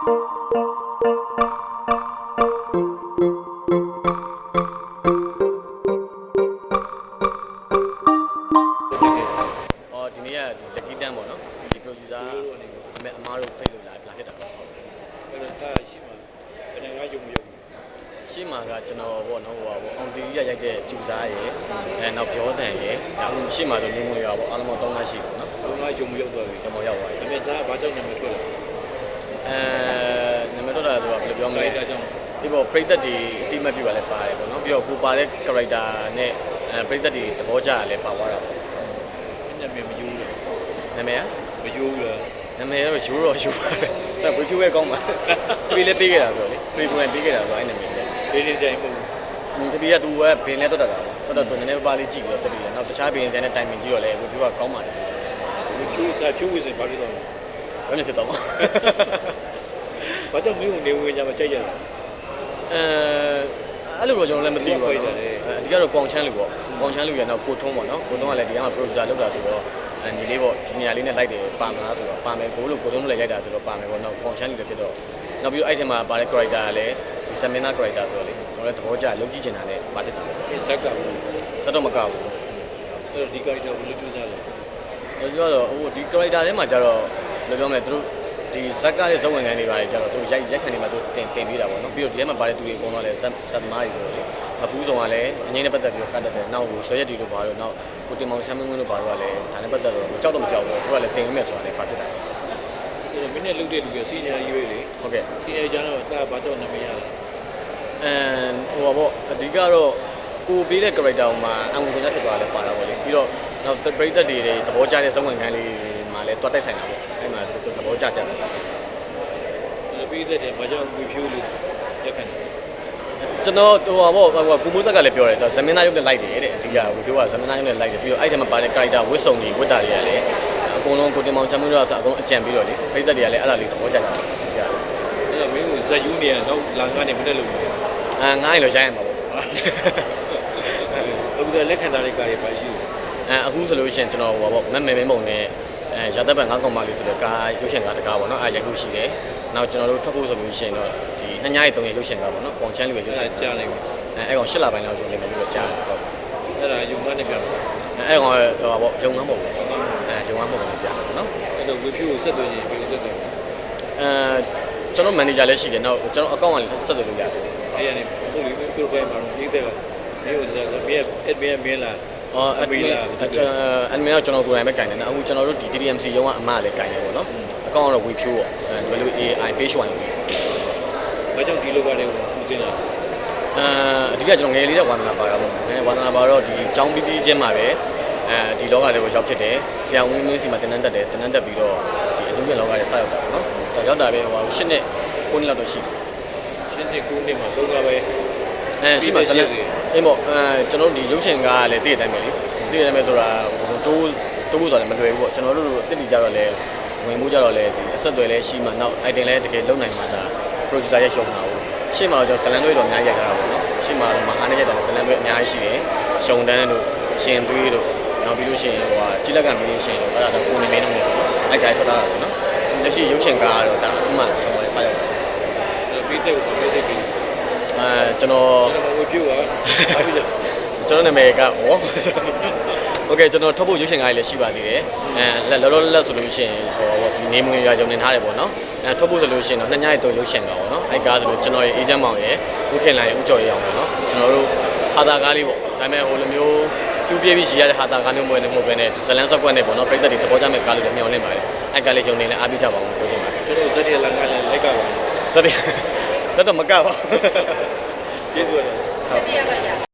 အော်ဒီနေ့ကဒီလက်ကီတန်းပေါ့နော်ဒီ producer အမေအမားတို့ဖိတ်လို့လာလာဖြစ်တာပေါ့အဲ့တော့ဒါရှိမှာဘယ်နဲ့ငါယုံမယုံရှေ့မှာကကျွန်တော်ပေါ့နော်ဟိုပါပေါ့အောင်တီရီရရိုက်တဲ့ကျူစားရယ်အဲနောက်ပြောတန်ရယ်ဒါအခုရှေ့မှာဆိုနေမွေရပေါ့အားလုံးပေါင်း3လရှိပေါ့နော်ဘုံငါယုံမယုံတော့ပြီကျွန်တော်ရောက်သွားပြီဒါပေမဲ့ဒါကဘာကြောင့်နာမည်ထွက်လဲ အဲနာမည်တော့တာဆိုတော့ဘယ်လိုပြောမဒါလဲလိုက်တာကြောင့်ဒီပေါ်ပရိသတ်တွေအတိမတ်ပြပါလဲပါတယ်ပေါ့နော်ပြီးတော့ကိုပါတဲ့ character နဲ့အဲပရိသတ်တွေသဘောကျရလဲပါသွားတာပေါ့နာမည်မယူဘူးလားနာမည်ကမယူဘူးလားနာမည်ကတော့ယူတော့ယူပါတယ်ဒါဘယ်ချူပဲကောင်းပါပြေးလဲပေးခဲ့တာဆိုတော့လေပြေးပုံနဲ့ပေးခဲ့တာဆိုအဲ့နာမည်လေဒေးနေဆိုင်မဟုတ်တပီကသူကဘင်းလဲတော့တတ်တာပေါ့တော့တော့နည်းနည်းပါးလေးကြည့်ပြီးတော့တပီလဲနောက်တခြားဘင်းတဲ့တိုင်မင်ကြည့်တော့လဲကိုပြောကကောင်းပါတယ်ဘူးဖြူစားဖြူဝစ်စင်ဘာဖြစ်တော့လဲဘယ်နဲ့ဖြစ်တော့မလဲ ဘာကြောင့်မင်းကိုနေဝင်ကြမှာကြိုက်ကြလဲအဲအဲ့လိုတော့ကျွန်တော်လည်းမသိဘူးပေါ့ဒီကနော်ခွေတယ်အဓိကတော့ကောင်ချမ်းလူပေါ့ကောင်ချမ်းလူရတော့ကိုထုံးပေါ့နော်ကိုထုံးကလည်းဒီကမှာ producer လုပ်တာဆိုတော့အဲဒီလေးပေါ့ဒီနေရာလေးနဲ့လိုက်တယ်ပါမလားဆိုတော့ပါမယ်ကိုလို့ကိုထုံးလည်းရိုက်တာဆိုတော့ပါမယ်ပေါ့နော်ကောင်ချမ်းလူလည်းဖြစ်တော့နောက်ပြီးတော့အဲ့ထဲမှာပါတဲ့ character ကလည်းဒီ seminar character ဆိုတော့လေကျွန်တော်လည်းသဘောကျလုံးကြည့်ချင်တာလည်းပါတတ်တာပေါ့အင်းဇက်ကဘူးစတော့မကဘူးအဲ့တော့ဒီကိုက်တော့ဘယ်လိုကြိုးစားလဲကျွန်တော်တော့ဟိုဒီ character ထဲမှာကျတော့ဘယ်လိုပြောမလဲသူတို့ ဒီဇက်ကတဲ့ဇဝင်ခံတွေပါတယ်ကျတော့သူရိုက်ရက်ခံတွေမှာသူတင်တင်ပေးတာပေါ့နော်ပြီးတော့ဒီထဲမှာပါတဲ့သူတွေအကုန်လုံးလည်းဇက်ဇက်သမားတွေဆိုတော့လေအပူးဆောင်ကလည်းအငိမ့်နဲ့ပတ်သက်ပြီးတော့ကတ်တတ်တယ်နောက်ဟိုဆွဲရက်တီတို့ပါတော့နောက်ကိုတင်မောင်ဆမ်းမင်းဝင်းတို့ပါတော့လည်းဒါနဲ့ပတ်သက်တော့မကြောက်တော့မကြောက်ဘူးသူကလည်းတင်ပေးမယ်ဆိုတာလည်းပါဖြစ်တာအဲ့တော့မင်းနဲ့လှုပ်တဲ့လူကစီနီယာရွေးလေဟုတ်ကဲ့စီနီယာကျတော့ဒါဘာကြောင့်နာမည်ရလဲအမ်ဟိုပါပေါ့အဓိကတော့ကိုပေးတဲ့ character မှာအံဝင်ကဖြစ်သွားတယ်ပါတာပေါ့လေပြီးတော့နောက်ပရိသတ်တွေသဘောကျတဲ့ဇဝင်ခံလေးမှာ လည်းတွတ်တိုက်ဆိုင်တာပေါ့အဲ့မှာသူသဘောကျကြတယ်အဲ့တော့ပြီးတဲ့တယ်ဘာကြောင့်ဝီဖြူလို့ရက်ခံတယ်ကျွန်တော်ဟိုပါပေါ့ဟိုကိုမိုးသက်ကလည်းပြောတယ်သူဇမင်းသားရုပ်နဲ့လိုက်တယ်တဲ့အဓိကဟိုပြောတာဇမင်းသားရုပ်နဲ့လိုက်တယ်ပြီးတော့အဲ့ထဲမှာပါတဲ့ character ဝတ်စုံတွေဝတ်တာတွေကလည်းအကုန်လုံးကိုတင်မောင်ချမ်းမျိုးတို့ဆိုအကုန်အကြံပြီးတော့လေပရိသတ်တွေကလည်းအဲ့ဒါလေးသဘောကျကြတယ်ဒီကအဲ့တော့မင်းကိုဇက်ယူနေရတော့လာကနေမတက်လို့ဘူးအာငားရင်တော့ရိုင်းရမှာပေါ့အခုတော့လက်ခံထားတဲ့ကားတွေပါရှိတယ်အဲအခုဆိုလို့ရှိရင်ကျွန်တော်ဟိုပါပေါ့မက်မဲမင်းပုံနဲ့ အဲရာသက်ပံငါးကောင်မလေးဆိုတော့ကားရုပ်ရှင်ကားတကားပေါ့နော်အဲရိုက်ခုရှိတယ်နောက်ကျွန်တော်တို့ထပ်ဖို့ဆိုလို့ရှိရင်တော့ဒီနှစ်ညရီသုံးရက်ရုပ်ရှင်ကားပေါ့နော်ကွန်ချမ်းလူရဲ့ရုပ်ရှင်အဲ့ကြားလိုက်ပြီအဲအဲ့ကောင်၈လပိုင်းလောက်ဆိုနေမယ်လို့ကြားတယ်ဟုတ်အဲ့ဒါယုံမနဲ့ပြန်တယ်အဲအဲ့ကောင်ဟိုပါပေါ့ရုံငန်းမဟုတ်ဘူးအဲရုံငန်းမဟုတ်ဘူးကြားတယ်နော်အဲ့တော့ဝီဖြူကိုဆက်သွယ်ရင်ပြီးဆက်သွယ်အဲကျွန်တော်မန်နေဂျာလည်းရှိတယ်နောက်ကျွန်တော်အကောင့်ကလည်းဆက်သွယ်လို့ရတယ်အဲ့ရနေဟုတ်ပြီသူ့ဘက်မှာရေးတယ်ကမင်းကိုဇက်မင်းရဲ့အမင်းမင်းလား အော်အမီလာကျွန်တော်အမီလာကျွန်တော်ကိုယ်တိုင်ပဲကင်တယ်နော်အခုကျွန်တော်တို့ဒီ DDMC ရုံးကအမလည်းကင်တယ်ပေါ့နော်အကောင့်ကတော့ WePure ပေါ့အဲဒီလို AI page 1ဘာကြောင့်ဒီလိုပါလဲကိုဦးစင်းလာအာအဓိကကျွန်တော်ငယ်လေးတဲ့ဝါသနာပါတာပေါ့ငယ်ဝါသနာပါတော့ဒီចောင်းပြီးပြီးချင်းမှာပဲအဲဒီလောကလေးကိုရောက်ဖြစ်တယ်ဆရာဝန်မင်းစီမှာတင်တန်းတက်တယ်တင်တန်းတက်ပြီးတော့ဒီအလူငယ်လောကလေးစရောက်တာပေါ့နော်တော့ရောက်တာပဲဟိုရှစ်နှစ်9နှစ်လောက်တော့ရှိတယ်ရှင်းနေ9နှစ်မှာတော့ကပဲအဲရှိမှဇလန် အေးပေါ့အဲကျွန်တော်တို့ဒီရုပ်ရှင်ကားကလည်းတည့်တဲ့အတိုင်းပဲလေတည့်တဲ့အတိုင်းပဲဆိုတာဟိုတိုးတိုးဖို့ဆိုတာလည်းမလွယ်ဘူးပေါ့ကျွန်တော်တို့အစ်တီကြတော့လည်းဝင်မှုကြတော့လည်းဒီအဆက်တွေလည်းရှိမှနောက် item လည်းတကယ်လုံနိုင်မှသာ producer ရဲ့ရှုံးတာပေါ့ရှေ့မှာတော့ကျွန်တော်ဇလန်တွေတော့အများကြီးရိုက်ထားတာပေါ့နော်ရှေ့မှာတော့မအားနဲ့ရိုက်တာဇလန်တွေအများကြီးရှိတယ်ရှုံတန်းတို့ရှင်သွေးတို့နောက်ပြီးလို့ရှိရင်ဟိုဟာကြီးလက်ကမင်းရှင်တို့အဲ့ဒါတော့ကိုနေမင်းတို့နဲ့ပေါ့နော်အဲ့ဒါထွက်လာတာပေါ့နော်လက်ရှိရုပ်ရှင်ကားကတော့ဒါအခုမှဆုံးသွားဆက်ရောက်တာအဲ့ပြီးတဲ့ကိုမက်ဆေ့ပြီး အဲကျွန်တော် ကျွန်တော်ဝီဖြူကဘာဖြစ်လဲ ကျွန်တော်နာမည်ကဩโอเคကျွန်တော်ထုတ်ဖို့ရုပ်ရှင်ကားလေးလည်းရှိပါသေးတယ်အဲလောလောလတ်ဆိုလို့ရှိရင်ဟိုဟိုဒီနေမွေရွာကြုံနေထားတယ်ပေါ့နော်အဲထုတ်ဖို့ဆိုလို့ရှိရင်တော့နှစ်ညရီတော့ရုပ်ရှင်ကားပေါ့နော်အဲကားဆိုလို့ကျွန်တော်ရဲ့အေဂျင့်မောင်ရဲ့ဦးခင်လိုင်ဦးကျော်ရအောင်ပေါ့နော်ကျွန်တော်တို့ဟာတာကားလေးပေါ့ဒါပေမဲ့ဟိုလိုမျိုးကျူးပြေးပြီးရှိရတဲ့ဟာတာကားမျိုးမဟုတ်နေမဟုတ်ပဲနဲ့ဇလန်ဆက်ကွက်နဲ့ပေါ့နော်ပြိသက်တွေသဘောကျမဲ့ကားလေးလည်းမျှော်လင့်ပါတယ်အဲကားလေးရုံနေလည်းအားပေးကြပါအောင်ပြောချင်ပါတယ် ကျွန်တော်ဇက်ရလာငါလည်းလိုက်ကပါ သက်တယ်သက် တော့မကပါဘူးကျေးဇူးပါတယ်ဟုတ်